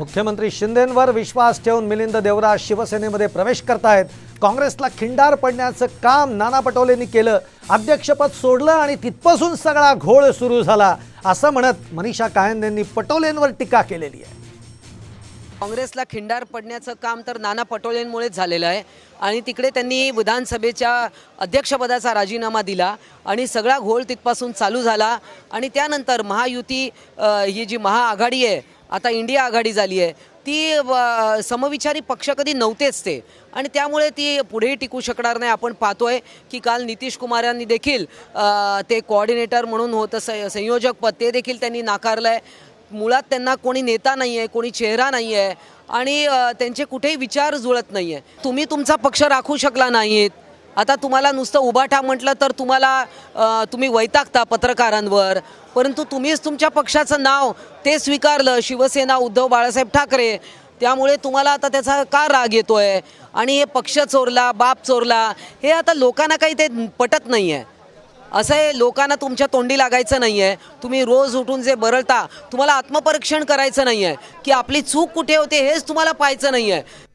मुख्यमंत्री शिंदेंवर विश्वास ठेवून मिलिंद देवराज शिवसेनेमध्ये प्रवेश करतायत काँग्रेसला खिंडार पडण्याचं काम नाना पटोलेंनी केलं. अध्यक्षपद सोडलं आणि तिथपासून सगळा घोळ सुरू झाला. असं म्हणत मनीषा कायंदेंनी पटोलेंवर टीका केलेली आहे. काँग्रेसला खिंडार पडण्याचं काम तर नाना पटोलेंमुळेच झालेलं आहे. आणि तिकडे त्यांनी विधानसभेच्या अध्यक्षपदाचा राजीनामा दिला आणि सगळा घोळ तिथपासून चालू झाला. आणि त्यानंतर महायुती ही जी महाआघाडी आहे आता इंडिया आघाडी झाली आहे. ती समविचारी पक्ष कधी नव्हतेच ते. आणि त्यामुळे ती पुढेही टिकू शकणार नाही. आपण पाहतोय की काल नितीश कुमार यांनी देखील ते कोऑर्डिनेटर म्हणून होतं स संयोजक पद ते देखील त्यांनी नाकारलं आहे मुळात त्यांना कोणी नेता नाही आहे कोणी चेहरा नाही आहे आणि त्यांचे कुठेही विचार जुळत नाही आहे तुम्ही तुमचा पक्ष राखू शकला नाहीत. आता तुम्हाला नुसतं उभाठा म्हटलं तर तुम्हाला तुम्ही वैतागता पत्रकारांवर. परंतु तुम्हीच तुमच्या पक्षाचं नाव ते स्वीकारलं शिवसेना उद्धव बाळासाहेब ठाकरे. त्यामुळे तुम्हाला आता त्याचा का राग येतो आहे आणि हे पक्ष चोरला बाप चोरला हे आता लोकांना काही ते पटत नाही आहे असं आहे लोकांना तुमच्या तोंडी लागायचं नाही आहे तुम्ही रोज उठून जे बरळता तुम्हाला आत्मपरीक्षण करायचं नाही आहे की आपली चूक कुठे होते हेच तुम्हाला पाहायचं नाही आहे